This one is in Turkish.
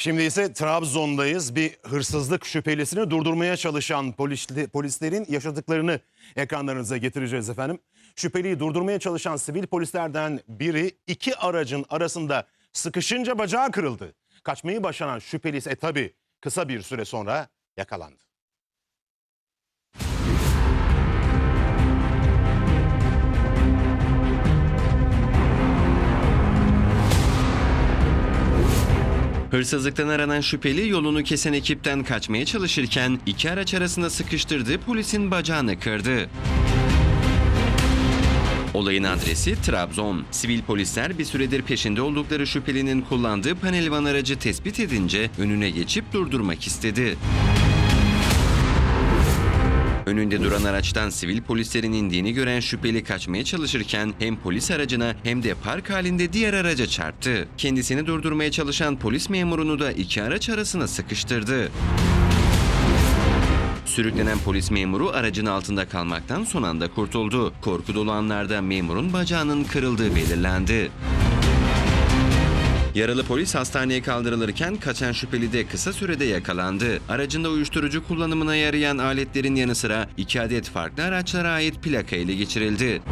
Şimdi ise Trabzon'dayız. Bir hırsızlık şüphelisini durdurmaya çalışan polisli- polislerin yaşadıklarını ekranlarınıza getireceğiz efendim. Şüpheliyi durdurmaya çalışan sivil polislerden biri iki aracın arasında sıkışınca bacağı kırıldı. Kaçmayı başaran şüpheli ise tabii kısa bir süre sonra yakalandı. Hırsızlıktan aranan şüpheli yolunu kesen ekipten kaçmaya çalışırken iki araç arasında sıkıştırdığı polisin bacağını kırdı. Olayın adresi Trabzon. Sivil polisler bir süredir peşinde oldukları şüphelinin kullandığı panelvan aracı tespit edince önüne geçip durdurmak istedi. Önünde duran araçtan sivil polislerin indiğini gören şüpheli kaçmaya çalışırken hem polis aracına hem de park halinde diğer araca çarptı. Kendisini durdurmaya çalışan polis memurunu da iki araç arasına sıkıştırdı. Sürüklenen polis memuru aracın altında kalmaktan son anda kurtuldu. Korku dolu anlarda memurun bacağının kırıldığı belirlendi. Yaralı polis hastaneye kaldırılırken kaçan şüpheli de kısa sürede yakalandı. Aracında uyuşturucu kullanımına yarayan aletlerin yanı sıra iki adet farklı araçlara ait plaka ele geçirildi.